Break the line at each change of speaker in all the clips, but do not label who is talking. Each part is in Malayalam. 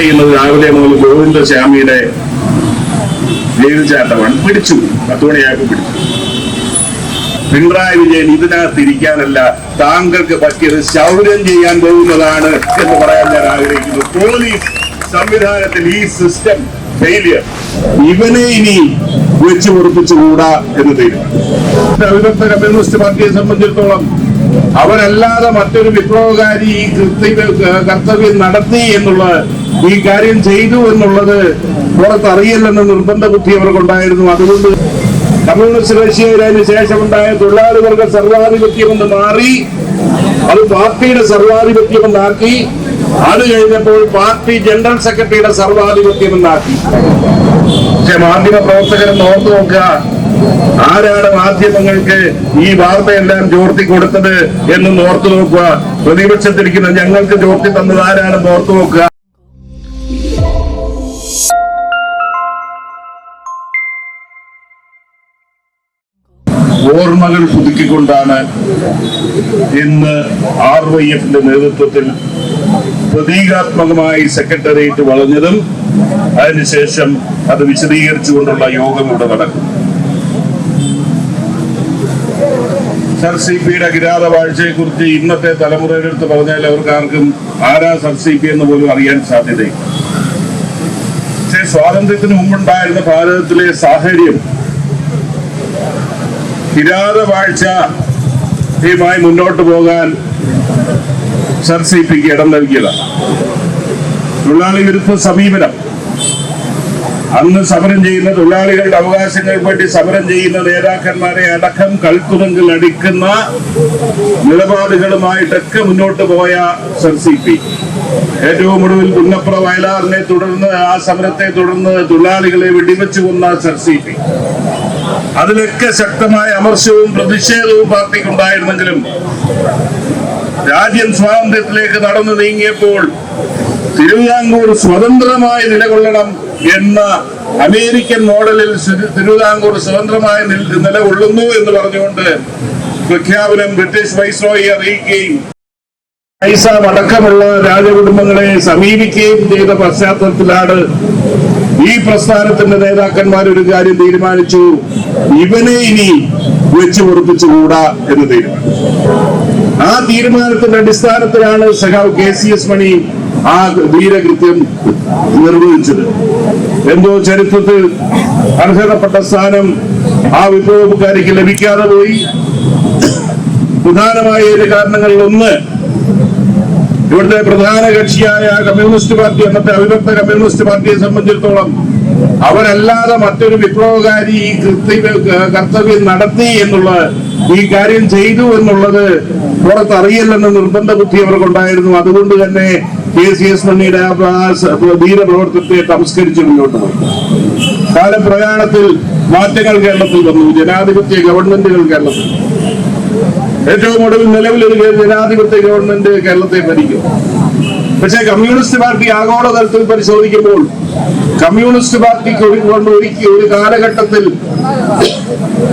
ചെയ്യുന്നത് രാവിലെ മുതൽ ഗോവിന്ദ സ്വാമിയുടെ ചാട്ടമാണ്. പിടിച്ചു. പത്ത് മണിയായപ്പോൾ പിടിച്ചു. പിണറായി വിജയൻ ഇതിനകത്ത് ഇരിക്കാനല്ല താങ്കൾക്ക് പറ്റിയത് ശൗര്യം ചെയ്യാൻ പോകുന്നതാണ് എന്ന് പറയാൻ ഞാൻ ആഗ്രഹിക്കുന്നു. പോലീസ് സംവിധാനത്തിൽ ഈ സിസ്റ്റം ഫെയിലിയർ ഇവനെ ഇനി വെച്ച് പൊറപ്പിച്ചുകൂടാ എന്ന് തീരുമാനം അവിടുത്തെ കമ്മ്യൂണിസ്റ്റ് പാർട്ടിയെ സംബന്ധിച്ചിടത്തോളം അവരല്ലാതെ മറ്റൊരു വിപ്ലവകാരി ഈ കൃത്യ കർത്തവ്യം നടത്തി എന്നുള്ളത് ഈ കാര്യം ചെയ്തു എന്നുള്ളത് പുറത്തറിയില്ലെന്ന നിർബന്ധ ബുദ്ധി അവർക്കുണ്ടായിരുന്നു. അതുകൊണ്ട് കമ്മ്യൂണിസ്റ്റ് റഷ്യയിലതിന് ശേഷം ശേഷമുണ്ടായ തൊഴിലാളി വർഗ സർവാധിപത്യമെന്ന് മാറി അത് പാർട്ടിയുടെ സർവാധിപത്യമെന്നാക്കി അത് കഴിഞ്ഞപ്പോൾ പാർട്ടി ജനറൽ സെക്രട്ടറിയുടെ സർവാധിപത്യമെന്നാക്കി. പക്ഷെ മാധ്യമ പ്രവർത്തകരെന്ന് ഓർത്തു നോക്കുക ആരാണ് മാധ്യമങ്ങൾക്ക് ഈ വാർത്തയെല്ലാം ചോർത്തി കൊടുത്തത് എന്ന് ഓർത്തു നോക്കുക. പ്രതിപക്ഷത്തിരിക്കുന്ന ഞങ്ങൾക്ക് ചോർത്തി തന്നത് ആരാണെന്ന് ഓർത്തു നോക്കുക. ഓർമ്മകൾ പുതുക്കിക്കൊണ്ടാണ് ഇന്ന് ആർ വൈ എഫിന്റെ നേതൃത്വത്തിൽ പ്രതീകാത്മകമായി സെക്രട്ടേറിയറ്റ് വളഞ്ഞതും അതിനുശേഷം അത് വിശദീകരിച്ചുകൊണ്ടുള്ള യോഗം ഇവിടെ നടക്കും. സർ സി പിയുടെ കിരാത വാഴ്ചയെ കുറിച്ച് ഇന്നത്തെ തലമുറയുടെ അടുത്ത് പറഞ്ഞാൽ അവർക്ക് ആർക്കും ആരാ സർ സി പി എന്ന് പോലും അറിയാൻ സാധ്യതയില്ല. പക്ഷേ സ്വാതന്ത്ര്യത്തിന് മുമ്പുണ്ടായിരുന്ന ഭാരതത്തിലെ സാഹചര്യം കിരാത വാഴ്ചയുമായി മുന്നോട്ട് പോകാൻ സർ സി പിക്ക് ഇടം നൽകിയതാണ്. തൊഴിലാളി വിരുദ്ധ സമീപനം അന്ന് സമരം ചെയ്യുന്ന തൊഴിലാളികളുടെ അവകാശങ്ങൾക്ക് വേണ്ടി സമരം ചെയ്യുന്ന നേതാക്കന്മാരെ അടക്കം കൽക്കുറങ്കിൽ അടിക്കുന്ന നിലപാടുകളുമായിട്ടൊക്കെ മുന്നോട്ട് പോയ സർ സി പി. ഏറ്റവും ഒടുവിൽ പുന്നപ്ര വയലാറിനെ തുടർന്ന് ആ സമരത്തെ തുടർന്ന് തൊഴിലാളികളെ വെടിവെച്ചു കൊന്ന സർ സി പി. അതിലൊക്കെ ശക്തമായ അമർശവും പ്രതിഷേധവും പാർട്ടിക്കുണ്ടായിരുന്നെങ്കിലും രാജ്യം സ്വാതന്ത്ര്യത്തിലേക്ക് നടന്നു നീങ്ങിയപ്പോൾ തിരുവിതാംകൂർ സ്വതന്ത്രമായി നിലകൊള്ളണം എന്ന അമേരിക്കൻ മോഡലിൽ തിരുവിതാംകൂർ സ്വതന്ത്രമായി നിലകൊള്ളുന്നു എന്ന് പറഞ്ഞുകൊണ്ട് പ്രഖ്യാപനം ബ്രിട്ടീഷ് വൈസ്രോയി അറിയിക്കുകയും പൈസ അടക്കമുള്ള രാജകുടുംബങ്ങളെ സമീപിക്കുകയും ചെയ്ത പശ്ചാത്തലത്തിലാണ് ഈ പ്രസ്ഥാനത്തിന്റെ നേതാക്കന്മാർ ഒരു കാര്യം തീരുമാനിച്ചു. ഇവനെ ഇനി വെച്ചു പൊറപ്പിച്ചുകൂടാ എന്ന് തീരുമാനിച്ചു. ആ തീരുമാനത്തിന്റെ അടിസ്ഥാനത്തിലാണ് സഖാവ് കെ സി എസ് മണി ആ ധീരകൃത്യം നിർവഹിച്ചത്. എന്തോ ചരിത്രത്തിൽ അർഹതപ്പെട്ട സ്ഥാനം ആ വിപ്ലവക്കാരിക്ക് ലഭിക്കാതെ പോയി. പ്രധാനമായ ഒരു കാരണങ്ങളിൽ ഒന്ന് ഇവിടുത്തെ പ്രധാന കക്ഷിയായ കമ്മ്യൂണിസ്റ്റ് പാർട്ടി അന്നത്തെ അവിഭക്ത കമ്മ്യൂണിസ്റ്റ് പാർട്ടിയെ സംബന്ധിച്ചിടത്തോളം അവരല്ലാതെ മറ്റൊരു വിപ്ലവകാരി കർത്തവ്യം നടത്തി എന്നുള്ളത് ഈ കാര്യം ചെയ്തു എന്നുള്ളത് പുറത്തറിയില്ലെന്ന നിർബന്ധ ബുദ്ധി അവർക്കുണ്ടായിരുന്നു. അതുകൊണ്ട് തന്നെ കെ സി എസ് മണിയുടെ ധീരപ്രവർത്തനത്തെ തമസ്കരിച്ചു മുന്നോട്ട് കാലപ്രയാണത്തിൽ മാറ്റങ്ങൾ കേരളത്തിൽ വന്നു. ജനാധിപത്യ ഗവൺമെന്റുകൾ കേരളത്തിൽ. ഏറ്റവും ഒടുവിൽ നിലവിലൊരു ജനാധിപത്യ ഗവൺമെന്റ് കേരളത്തെ ഭരിക്കും. പക്ഷേ കമ്മ്യൂണിസ്റ്റ് പാർട്ടി ആഗോളതലത്തിൽ പരിശോധിക്കുമ്പോൾ കമ്മ്യൂണിസ്റ്റ് പാർട്ടിക്ക് ഒരു കാലഘട്ടത്തിൽ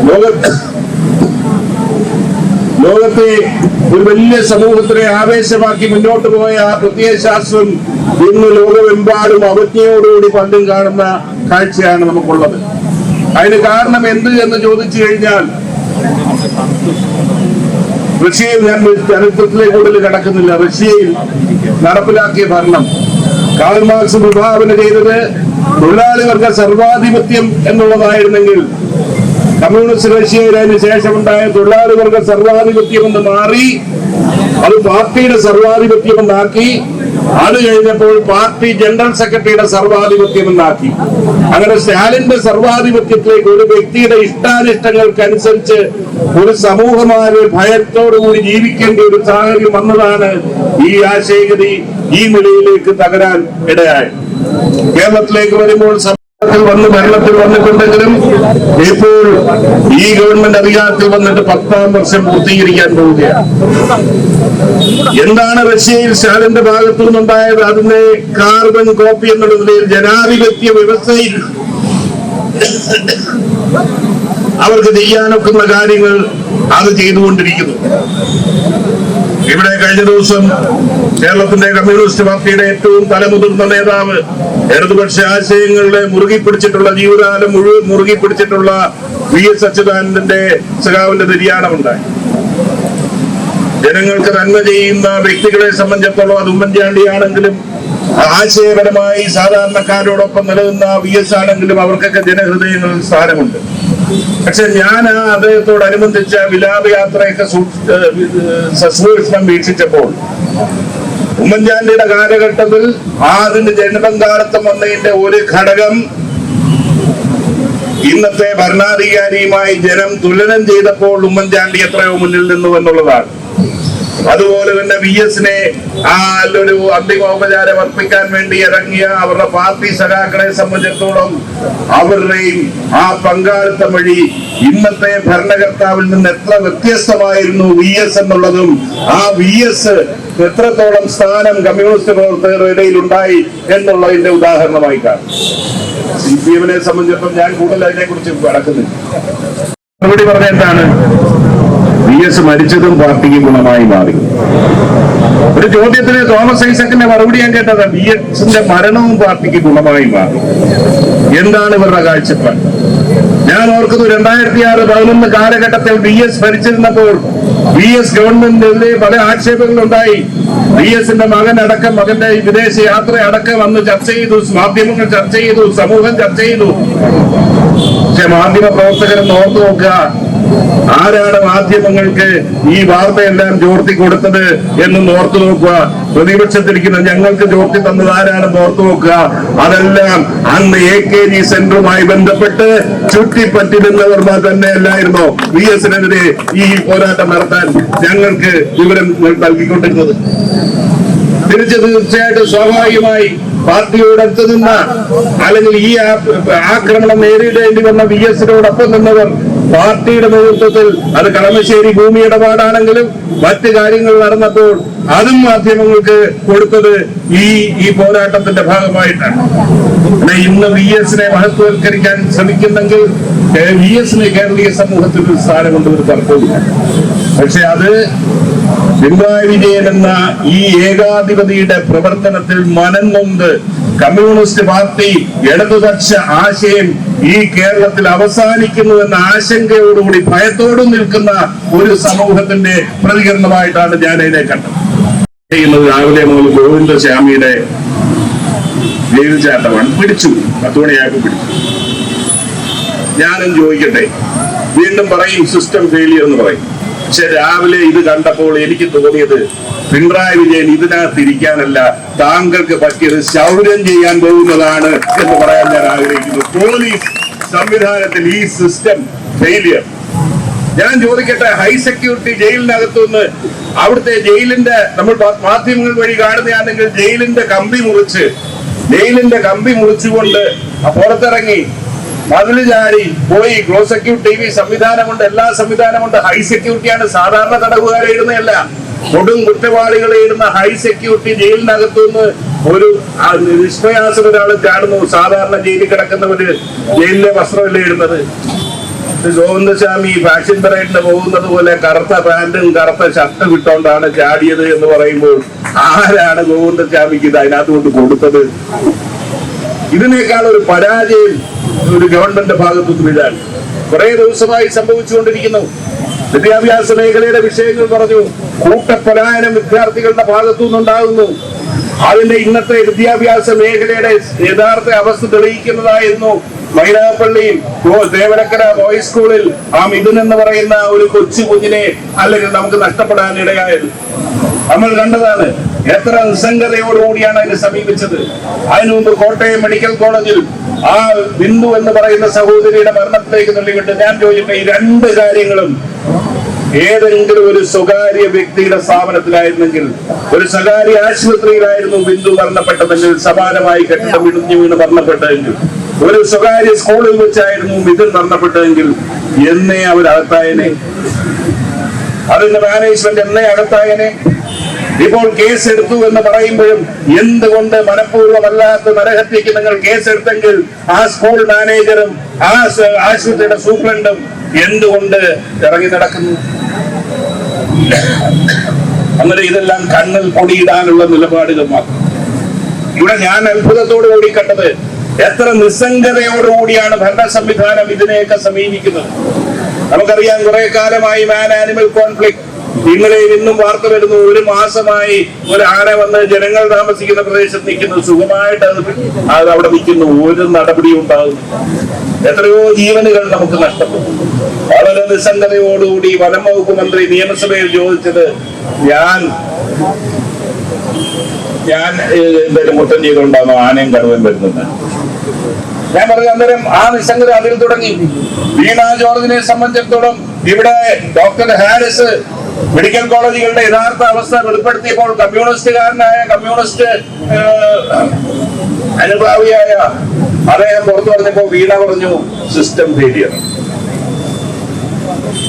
ലോക ലോകത്തെ ഒരു വലിയ സമൂഹത്തിനെ ആവേശമാക്കി മുന്നോട്ട് പോയ ആ പ്രത്യയ ശാസ്ത്രം ഇന്ന് ലോകമെമ്പാടും അവജ്ഞയോടുകൂടി പണ്ടും കാണുന്ന കാഴ്ചയാണ് നമുക്കുള്ളത്. അതിന് കാരണം എന്ത് എന്ന് ചോദിച്ചു കഴിഞ്ഞാൽ റഷ്യയിൽ ഞാൻ ചരിത്രത്തിലേക്ക് കൂടുതൽ കിടക്കുന്നില്ല. റഷ്യയിൽ നടപ്പിലാക്കിയ ഭരണം. കാൾ മാർക്സ് വിഭാവന ചെയ്തത് തൊഴിലാളി വർഗ സർവാധിപത്യം എന്നുള്ളതായിരുന്നെങ്കിൽ കമ്മ്യൂണിസ്റ്റ് റഷ്യയിലതിന് ശേഷമുണ്ടായ തൊഴിലാളി വർഗ സർവാധിപത്യം എന്ന് മാറി അത് പാർട്ടിയുടെ സർവാധിപത്യം എന്നാക്കി അത് കഴിഞ്ഞപ്പോൾ പാർട്ടി ജനറൽ സെക്രട്ടറിയുടെ സർവാധിപത്യം എന്നാക്കി. അങ്ങനെ സ്റ്റാലിന്റെ സർവാധിപത്യത്തിലേക്ക് ഒരു വ്യക്തിയുടെ ഇഷ്ടാനിഷ്ടങ്ങൾക്കനുസരിച്ച് ഒരു സമൂഹമായ ഭയത്തോടുകൂടി ജീവിക്കേണ്ട ഒരു സാഹചര്യം വന്നതാണ് ഈ ആശയഗതി ഈ നിലയിലേക്ക് തകരാൻ ഇടയായത് കേരളത്തിലേക്ക് വരുമ്പോൾ സമൂഹത്തിൽ വന്ന് ഭരണത്തിൽ വന്നിട്ടുണ്ടെങ്കിലും ഇപ്പോൾ ഈ ഗവൺമെന്റ് അധികാരത്തിൽ വന്നിട്ട് പത്താം വർഷം പൂർത്തീകരിക്കാൻ പോവുകയാണ്. എന്താണ് റഷ്യയിൽ സ്റ്റാലിന്റെ ഭാഗത്തു നിന്നുണ്ടായത്? അതിന്റെ കാർബൺ കോപ്പി എന്നുള്ള നിലയിൽ ജനാധിപത്യ വ്യവസ്ഥയിൽ അവർക്ക് ചെയ്യാനൊക്കുന്ന കാര്യങ്ങൾ അത് ചെയ്തുകൊണ്ടിരിക്കുന്നു. ഇവിടെ കഴിഞ്ഞ ദിവസം കേരളത്തിന്റെ കമ്മ്യൂണിസ്റ്റ് പാർട്ടിയുടെ ഏറ്റവും തലമുതിർന്ന നേതാവ് ഇടതുപക്ഷ ആശയങ്ങളുടെ മുറുകി പിടിച്ചിട്ടുള്ള ജീവിതകാലം മുഴുവൻ മുറുകി പിടിച്ചിട്ടുള്ള വി എസ് അച്യുതാനന്ദന്റെ സഖാവിന്റെ നിര്യാണമുണ്ടായി. ജനങ്ങൾക്ക് നന്മ ചെയ്യുന്ന വ്യക്തികളെ സംബന്ധിച്ചിടത്തോളം അത് ഉമ്മൻചാണ്ടിയാണെങ്കിലും ആശയപരമായി സാധാരണക്കാരോടൊപ്പം നിലനിന്ന വി എസ് ആണെങ്കിലും അവർക്കൊക്കെ ജനഹൃദയങ്ങളിൽ സ്ഥാനമുണ്ട്. പക്ഷെ ഞാൻ ആ അദ്ദേഹത്തോടനുബന്ധിച്ച വിലാപയാത്രയൊക്കെ സസൂക്ഷ്മം വീക്ഷിച്ചപ്പോൾ ഉമ്മൻചാണ്ടിയുടെ കാലഘട്ടത്തിൽ അതിന് ജനപങ്കാളിത്തം വന്നതിന്റെ ഒരു ഘടകം ഇന്നത്തെ ഭരണാധികാരിയുമായി ജനം തുലനം ചെയ്തപ്പോൾ ഉമ്മൻചാണ്ടി എത്രയോ മുന്നിൽ നിന്നു എന്നുള്ളതാണ്. അതുപോലെ തന്നെ വി എസിനെ ആ ഒരു അന്തിമോപചാരം അർപ്പിക്കാൻ വേണ്ടി ഇറങ്ങിയ അവരുടെ പാർട്ടി സഖാക്കളെ സംബന്ധിച്ചിടത്തോളം അവരുടെയും ആ പങ്കാളിത്തം വഴി ഇന്നത്തെ ഭരണകർത്താവിൽ നിന്ന് എത്ര വ്യത്യസ്തമായിരുന്നു വി എസ് എന്നുള്ളതും ആ വി എസ് എത്രത്തോളം സ്ഥാനം കമ്മ്യൂണിസ്റ്റ് പ്രവർത്തകരുടെ ഇടയിൽ ഉണ്ടായി എന്നുള്ളതിന്റെ ഉദാഹരണമായി കാണും. സി പി എമ്മിനെ സംബന്ധിച്ചിടത്തോളം ഞാൻ കൂടുതൽ അതിനെ കുറിച്ച് കടക്കുന്നില്ല മറുപടി പറഞ്ഞ എന്താണ്? വി എസ് മരിച്ചതും പാർട്ടിക്ക് ഗുണമായി മാറി. ഒരു ചോദ്യത്തിന് തോമസ് ഐസക്കിന്റെ മറുപടി ഞാൻ കേട്ടത്. വി എസിന്റെ മരണവും പാർട്ടിക്ക് ഗുണമായി മാറി. എന്താണ് ഇവരുടെ കാഴ്ചപ്പാട്? ഞാൻ ഓർക്കുന്നു രണ്ടായിരത്തി ആറ് പതിനൊന്ന് കാലഘട്ടത്തിൽ വി എസ് ഭരിച്ചിരുന്നപ്പോൾ വി എസ് ഗവൺമെന്റിനെതിരെ പല ആക്ഷേപങ്ങളുണ്ടായി. വി എസിന്റെ മകൻ അടക്കം മകന്റെ വിദേശ യാത്ര അടക്കം വന്ന് ചർച്ച ചെയ്തു മാധ്യമങ്ങൾ ചർച്ച ചെയ്തു സമൂഹം ചർച്ച ചെയ്തു. പക്ഷെ മാധ്യമ പ്രവർത്തകരെന്ന് ഓർത്തു നോക്കുക ആരാണ് മാധ്യമങ്ങൾക്ക് ഈ വാർത്തയെല്ലാം ചോർത്തി കൊടുത്തത് എന്ന് ഓർത്തു നോക്കുക. പ്രതിപക്ഷത്തിരിക്കുന്ന ഞങ്ങൾക്ക് ചോർത്തി തന്നത് ആരാണെന്ന് ഓർത്തു നോക്കുക. അതെല്ലാം അന്ന് എ കെ ജി സെന്ററുമായി ബന്ധപ്പെട്ട് ചുറ്റിപ്പറ്റിരുന്നവർ തന്നെ അല്ലായിരുന്നോ വി എസിനെതിരെ ഈ പോരാട്ടം നടത്താൻ ഞങ്ങൾക്ക് വിവരം നൽകിക്കൊണ്ടിരുന്നത്. തിരിച്ച് തീർച്ചയായിട്ടും സ്വാഭാവികമായി പാർട്ടിയോട് അടുത്ത് നിന്ന അല്ലെങ്കിൽ ഈ ആക്രമണം നേരിടേണ്ടി വന്ന വി എസിനോടൊപ്പം നിന്നവർ പാർട്ടിയുടെ നേതൃത്വത്തിൽ അത് കളമശ്ശേരി ഭൂമി ഇടപാടാണെങ്കിലും മറ്റ് കാര്യങ്ങൾ നടന്നപ്പോൾ അതും മാധ്യമങ്ങൾക്ക് കൊടുത്തത് ഈ ഈ പോരാട്ടത്തിന്റെ ഭാഗമായിട്ടാണ്. ഇന്ന് വി എസിനെ മഹത്വവൽക്കരിക്കാൻ ശ്രമിക്കുന്നെങ്കിൽ വി എസിന് കേരളീയ സമൂഹത്തിൽ ഒരു സ്ഥാനമുണ്ട് ഒരു പക്ഷെ അത് പിണറായി വിജയൻ എന്ന ഈ ഏകാധിപതിയുടെ പ്രവർത്തനത്തിൽ മനം കൊണ്ട് കമ്മ്യൂണിസ്റ്റ് പാർട്ടി ഇടതുപക്ഷ ആശയം ഈ കേരളത്തിൽ അവസാനിക്കുന്നു എന്ന ആശങ്കയോടുകൂടി ഭയത്തോടും നിൽക്കുന്ന ഒരു സമൂഹത്തിന്റെ പ്രതികരണമായിട്ടാണ് ഞാൻ അതിനെ കണ്ടത്. ചെയ്യുന്നത് രാവിലെ മുതൽ ഗോവിന്ദസ്വാമിയുടെ ജയിൽ ചാട്ടമാണ്. പിടിച്ചു. പത്തുമണിയാക്കി പിടിച്ചു. ഞാനും ചോദിക്കട്ടെ. വീണ്ടും പറയും സിസ്റ്റം ഫെയിലിയർ എന്ന് പറയും. പക്ഷെ രാവിലെ ഇത് കണ്ടപ്പോൾ എനിക്ക് തോന്നിയത് പിണറായി വിജയൻ ഇതിനകത്ത് ഇരിക്കാനല്ല താങ്കൾക്ക് പറ്റിയത് ശൗര്യം ചെയ്യാൻ പോകുന്നതാണ് എന്ന് പറയാൻ ഞാൻ ആഗ്രഹിക്കുന്നു. പോലീസ് സംവിധാനത്തിൽ ഈ സിസ്റ്റം ഫെയിലിയർ ഞാൻ ചോദിക്കട്ടെ ഹൈ സെക്യൂരിറ്റി ജയിലിനകത്തുനിന്ന് അവിടുത്തെ ജയിലിന്റെ നമ്മൾ മാധ്യമങ്ങൾ വഴി കാണുന്നതാണെങ്കിൽ ജയിലിന്റെ കമ്പി മുറിച്ച് ജയിലിന്റെ കമ്പി മുറിച്ചുകൊണ്ട് പുറത്തിറങ്ങി മതിൽ ചാരി പോയി. ക്ലോസ് സെക്യൂരിറ്റി ടി വി സംവിധാനമുണ്ട് എല്ലാ സംവിധാനമുണ്ട്. ഹൈ സെക്യൂരിറ്റിയാണ് സാധാരണ തടവുകാരെ ഇടുന്നതല്ല. കൊടും കുറ്റവാളികളെ ഇടുന്ന ഹൈ സെക്യൂരിറ്റി ജയിലിനകത്തു നിന്ന് ഒരു നിഷ്പ്രയാസം ഒരാൾ കാണുന്നു സാധാരണ ജയിലിൽ കിടക്കുന്നവര് ജയിലിലെ വസ്ത്രമല്ലേ ഇടുന്നത്? ഗോവിന്ദസ്വാമി ഫാഷൻ പരേഡിന് പോകുന്നത് പോലെ കറുത്ത പാന്റും കറുത്ത ഷർട്ടും ഇട്ടോണ്ടാണ് ചാടിയത് എന്ന് പറയുമ്പോൾ ആരാണ് ഗോവിന്ദസ്വാമിക്ക് ഇത് അതിനകത്ത് കൊണ്ട് കൊടുത്തത്? ഇതിനേക്കാൾ ഒരു പരാജയം ഒരു ഗവൺമെന്റ് ഭാഗത്തു വീഴാൻ. കുറെ ദിവസമായി സംഭവിച്ചുകൊണ്ടിരിക്കുന്നു. വിദ്യാഭ്യാസ മേഖലയുടെ വിഷയങ്ങൾ പറഞ്ഞു. കൂട്ടപ്പലായനം വിദ്യാർത്ഥികളുടെ ഭാഗത്തു നിന്നുണ്ടാകുന്നു. അതിന്റെ ഇന്നത്തെ വിദ്യാഭ്യാസ മേഖലയുടെ യഥാർത്ഥ അവസ്ഥ തെളിയിക്കുന്നതായിരുന്നു മൈനാപ്പള്ളിയിൽ ദേവരക്കര ബോയ്സ് സ്കൂളിൽ ആ മിഥുൻ എന്ന് പറയുന്ന ഒരു കൊച്ചു കുഞ്ഞിനെ അല്ലെങ്കിൽ നമുക്ക് നഷ്ടപ്പെടാൻ ഇടയായത്. നമ്മൾ കണ്ടതാണ് എത്ര നിസ്സംഗതയോടുകൂടിയാണ് അതിനെ സമീപിച്ചത്. അതിനു മുമ്പ് കോട്ടയം മെഡിക്കൽ കോളേജിൽ ആ ബിന്ദു എന്ന് പറയുന്ന സഹോദരിയുടെ മരണത്തിലേക്ക് തള്ളിവിട്ട് ഞാൻ ചോദിക്കട്ടെ ഈ രണ്ട് കാര്യങ്ങളും ഏതെങ്കിലും ഒരു സ്വകാര്യ വ്യക്തിയുടെ സ്ഥാപനത്തിലായിരുന്നെങ്കിൽ ഒരു സ്വകാര്യ ആശുപത്രിയിലായിരുന്നു ബിന്ദു മരണപ്പെട്ടതെങ്കിൽ സമാനമായി കെട്ടിടം ഇടിഞ്ഞു വീണ് മരണപ്പെട്ടതെങ്കിൽ ഒരു സ്വകാര്യ സ്കൂളിൽ വെച്ചായിരുന്നു മിഥുൻ മരണപ്പെട്ടതെങ്കിൽ എന്നേ അവരകത്തായനെ. അതിന്റെ മാനേജ്മെന്റ് എന്നേ അകത്തായനെ. ഇപ്പോൾ കേസ് എടുത്തു എന്ന് പറയുമ്പോഴും എന്തുകൊണ്ട് മനഃപൂർവമല്ലാത്ത നരഹത്യക്ക് നിങ്ങൾ കേസ് എടുത്തെങ്കിൽ ആ സ്കൂൾ മാനേജറും ആ ആശുപത്രിയുടെ സൂപ്രണ്ടും എന്തുകൊണ്ട് ഇറങ്ങി നടക്കുന്നു? അങ്ങനെ ഇതെല്ലാം കണ്ണിൽ പൊടിയിടാനുള്ള നിലപാടുകൾ മാത്രം. ഇവിടെ ഞാൻ അത്ഭുതത്തോടു കൂടി കണ്ടത് എത്ര നിസ്സംഗതയോടുകൂടിയാണ് ഭരണ സംവിധാനം ഇതിനെയൊക്കെ സമീപിക്കുന്നത്. നമുക്കറിയാം കുറെ കാലമായി മാൻ ആനിമൽ കോൺഫ്ലിക്ട് ഇന്നലെ ഇന്നും വാർത്ത വരുന്നു. ഒരു മാസമായി ഒരു ആന വന്ന് ജനങ്ങൾ താമസിക്കുന്ന പ്രദേശത്ത് നിൽക്കുന്നു. സുഖമായിട്ട് അത് അത് അവിടെ നിൽക്കുന്നു. ഒരു നടപടി ഉണ്ടാകുന്നു എത്രയോ ജീവനുകൾ നമുക്ക് നഷ്ടപ്പെട്ടു. വളരെ നിസ്സംഗതയോടുകൂടി വനം വകുപ്പ് മന്ത്രി നിയമസഭയിൽ ചോദിച്ചത് ഞാൻ ഞാൻ എന്തായാലും മുട്ടം ചെയ്തുകൊണ്ടാണോ ആനയും കടുവയും വരുന്നത്? ഞാൻ പറഞ്ഞു അന്നേരം ആ നിസ്സംഗത അതിൽ തുടങ്ങി. വീണ ജോർജിനെ സംബന്ധിച്ചിടത്തോളം ഇവിടെ ഡോക്ടർ ഹാരിസ് മെഡിക്കൽ കോളേജുകളുടെ യഥാർത്ഥ അവസ്ഥ വെളിപ്പെടുത്തിയപ്പോൾ കമ്മ്യൂണിസ്റ്റുകാരനായ കമ്മ്യൂണിസ്റ്റ് അനുഭാവിയായ അദ്ദേഹം പുറത്തു പറഞ്ഞപ്പോ വീണ പറഞ്ഞു സിസ്റ്റം ഫെയിലിയർ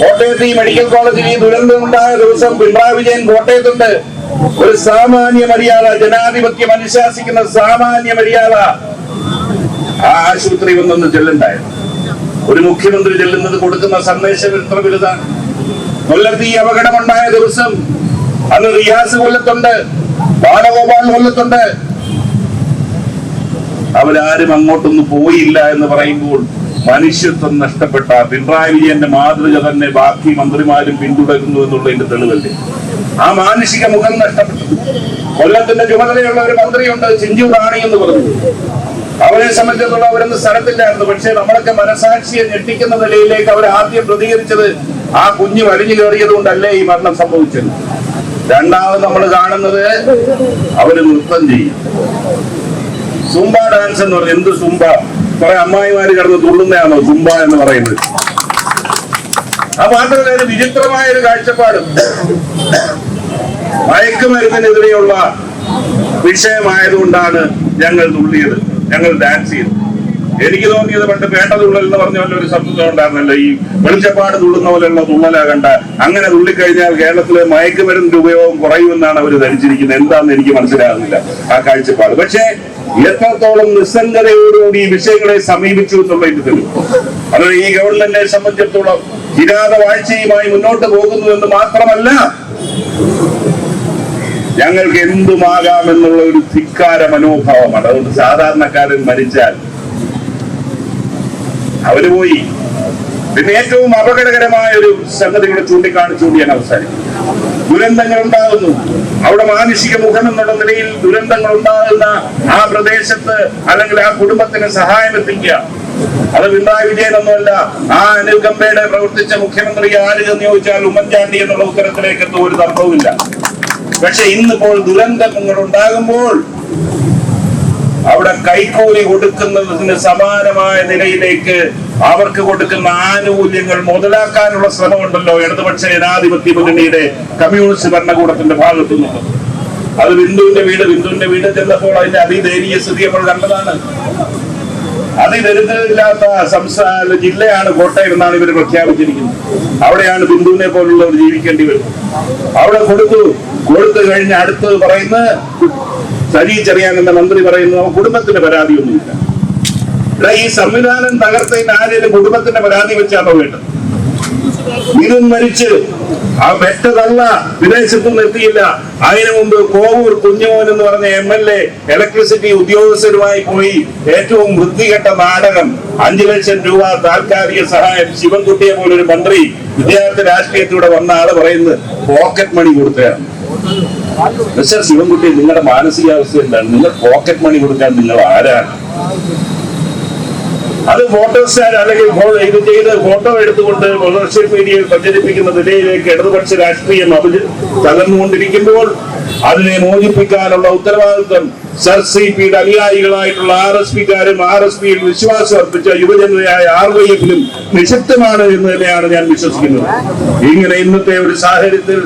കോട്ടയത്ത് ഈ മെഡിക്കൽ കോളേജിൽ ഈ ദുരന്തം ഉണ്ടായ ദിവസം പിണറായി വിജയൻ കോട്ടയത്തുണ്ട്. ഒരു സാമാന്യ മര്യാദ ജനാധിപത്യം അനുശാസിക്കുന്ന സാമാന്യ മര്യാദ ആ ആശുപത്രി ഒന്നൊന്ന് ചെല്ലുണ്ടായിരുന്നു. ഒരു മുഖ്യമന്ത്രി ചെല്ലുന്നത് കൊടുക്കുന്ന സന്ദേശം എത്ര വലുതാണ്? കൊല്ലത്ത് ഈ അപകടമുണ്ടായ ദിവസം അന്ന് റിയാസ് കൊല്ലത്തുണ്ട് ബാലഗോപാൽ കൊല്ലത്തുണ്ട്. അവരാരും അങ്ങോട്ടൊന്നും പോയില്ല എന്ന് പറയുമ്പോൾ മനുഷ്യത്വം നഷ്ടപ്പെട്ട പിണറായി വിജയന്റെ മാതൃക തന്നെ ബാക്കി മന്ത്രിമാരും പിന്തുടരുന്നു എന്നുള്ളതിന്റെ തെളിവല്ലേ? ആ മാനുഷിക മുഖം നഷ്ടപ്പെട്ടു. കൊല്ലത്തിന്റെ ചുമതലയുള്ള ഒരു മന്ത്രിയുണ്ട് ചിഞ്ചു റാണി എന്ന് പറഞ്ഞു. അവരെ സംബന്ധിച്ചിടത്തോളം അവരൊന്നും സ്ഥലത്തില്ലായിരുന്നു. പക്ഷെ നമ്മളൊക്കെ മനസാക്ഷിയെ ഞെട്ടിക്കുന്ന നിലയിലേക്ക് അവർ ആദ്യം പ്രതികരിച്ചത് ആ കുഞ്ഞ് വലിഞ്ഞു കയറിയത് കൊണ്ടല്ലേ ഈ മരണം സംഭവിച്ചത്? രണ്ടാമത് നമ്മൾ കാണുന്നത് അവർ നൃത്തം ചെയ്യും. സുംബ ഡാൻസ് എന്ന് പറഞ്ഞു എന്ത് സുംബ? കുറെ അമ്മായിമാര് കിടന്ന് തുള്ളുന്നതാണോ സുംബ എന്ന് പറയുന്നത്? ആ മാത്രമല്ല ഒരു വിചിത്രമായ ഒരു കാഴ്ചപ്പാട്. മയക്കുമരുന്നിനെതിരെയുള്ള വിഷയമായതുകൊണ്ടാണ് ഞങ്ങൾ തുള്ളിയത്. ഞങ്ങൾ ഡാൻസ് ചെയ്തത് എനിക്ക് തോന്നിയത് പണ്ട് പേട്ട തുള്ളൽ എന്ന് പറഞ്ഞ പോലെ ഒരു ശബ്ദം ഉണ്ടായിരുന്നല്ലോ. ഈ വെളിച്ചപ്പാട് തുള്ളുന്ന പോലെയുള്ള തുള്ളലാകണ്ട അങ്ങനെ തുള്ളിക്കഴിഞ്ഞാൽ കേരളത്തിലെ മയക്കുമരുന്നിന്റെ ഉപയോഗം കുറയുമെന്നാണ് അവർ ധരിച്ചിരിക്കുന്നത്. എന്താണെന്ന് എനിക്ക് മനസ്സിലാകുന്നില്ല. ആ കാഴ്ചപ്പാട്. പക്ഷേ എത്രത്തോളം നിസ്സംഗതയോടുകൂടി ഈ വിഷയങ്ങളെ സമീപിച്ചു എന്നുള്ളതിന്റെ തെളിവ് അത് ഈ ഗവൺമെന്റിനെ സംബന്ധിച്ചിടത്തോളം കിരാത വാഴ്ചയുമായി മുന്നോട്ട് പോകുന്നു എന്ന് മാത്രമല്ല ഞങ്ങൾക്ക് എന്തുമാകാമെന്നുള്ള ഒരു ധിക്കാര മനോഭാവമാണ് അതുകൊണ്ട് സാധാരണക്കാരൻ മരിച്ചാൽ അവർ പോയി. പിന്നെ ഏറ്റവും അപകടകരമായ ഒരു സംഗതി കൂടെ ചൂണ്ടിക്കാണിച്ചുകൊണ്ട് ഞാൻ അവസാനിക്കും ദുരന്തങ്ങൾ ഉണ്ടാകുന്നു. അവിടെ മാനുഷിക മുഖം എന്നുള്ള നിലയിൽ ദുരന്തങ്ങൾ ഉണ്ടാകുന്ന ആ പ്രദേശത്ത് അല്ലെങ്കിൽ ആ കുടുംബത്തിന് സഹായം എത്തിക്കുക. അത് പിണറായി വിജയൻ ഒന്നുമല്ല ആ അനിൽ കമ്പയുടെ പ്രവർത്തിച്ച മുഖ്യമന്ത്രി ആര് എന്ന് ചോദിച്ചാൽ ഉമ്മൻചാണ്ടി എന്നുള്ള ഉത്തരത്തിലേക്ക് എത്തും ഒരു തർക്കവുമില്ല പക്ഷെ ഇന്നിപ്പോൾ ദുരന്തങ്ങൾ ഉണ്ടാകുമ്പോൾ അവിടെ കൈക്കൂലി കൊടുക്കുന്നതിന് സമാനമായ നിലയിലേക്ക് അവർക്ക് കൊടുക്കുന്ന ആനുകൂല്യങ്ങൾ മുതലാക്കാനുള്ള ശ്രമമുണ്ടല്ലോ ഇടതുപക്ഷ ജനാധിപത്യ മുന്നണിയുടെ കമ്മ്യൂണിസ്റ്റ് ഭരണകൂടത്തിന്റെ ഭാഗത്തു നിന്നും. അത് ബിന്ദുവിന്റെ വീട് ബിന്ദുവിന്റെ വീട് ചെന്നപ്പോൾ അതിന്റെ അതിദയനീയ സ്ഥിതി നമ്മൾ കണ്ടതാണ്. അതിദരിദ്രമില്ലാത്ത സംസ്ഥാന ജില്ലയാണ് കോട്ടയം എന്നാണ് ഇവർ പ്രഖ്യാപിച്ചിരിക്കുന്നത്. അവിടെയാണ് ബിന്ദുവിനെ പോലുള്ളവർ ജീവിക്കേണ്ടി വരുന്നത് അവിടെ കൊടുത്തു കൊടുത്തു കഴിഞ്ഞ് അടുത്തത് പറയുന്ന സജി ചെറിയാൻ എന്ന മന്ത്രി പറയുന്നു "അവൻ കുടുംബത്തിന് പരാതിയൊന്നുമില്ല. ഇവിടെ ഈ സംവിധാനം തകർത്തതിന് ആരെയും കുടുംബത്തിന്റെ പരാതി വെച്ചാണോ വേണ്ടത്? ഇതും മരിച്ച് ആ പെറ്റതല്ല വിദേശത്തുനിന്ന് എത്തിയില്ല. അതിനു മുമ്പ് കോവൂർ കുഞ്ഞുമോൻ എന്ന് പറഞ്ഞ എം എൽ എ ഇലക്ട്രിസിറ്റി ഉദ്യോഗസ്ഥരുമായി പോയി ഏറ്റവും വൃത്തികെട്ട നാടകം അഞ്ചു ലക്ഷം രൂപ താൽക്കാലിക സഹായം ശിവൻകുട്ടിയെ പോലൊരു മന്ത്രി വിദ്യാർത്ഥി രാഷ്ട്രീയത്തിലൂടെ വന്ന ആൾ പറയുന്നത് പോക്കറ്റ് മണി കൊടുത്തതാണ്. മിസ്റ്റർ ശിവൻകുട്ടി നിങ്ങളുടെ മാനസികാവസ്ഥ എന്താണ് നിങ്ങൾ പോക്കറ്റ് മണി കൊടുക്കാൻ നിങ്ങൾ ആരാണ്? അത് ഫോട്ടോ സ്റ്റാൻഡ് അല്ലെങ്കിൽ ഇത് ചെയ്ത് ഫോട്ടോ എടുത്തുകൊണ്ട് സോഷ്യൽ മീഡിയയിൽ പ്രചരിപ്പിക്കുന്ന നിലയിലേക്ക് ഇടതുപക്ഷ രാഷ്ട്രീയം അഭിജ തകർന്നുകൊണ്ടിരിക്കുമ്പോൾ അതിനെ മോചിപ്പിക്കാനുള്ള ഉത്തരവാദിത്വം സർ സി പിയുടെ അനുയായികളായിട്ടുള്ള ആർ എസ് പിക്കാരും ആർ എസ് പിയിൽ വിശ്വാസം അർപ്പിച്ച യുവജനതയായ ആർ വൈ എഫിലും നിശബ്ദമാണ് എന്ന് തന്നെയാണ് ഞാൻ വിശ്വസിക്കുന്നത്. ഇങ്ങനെ ഇന്നത്തെ ഒരു സാഹചര്യത്തിൽ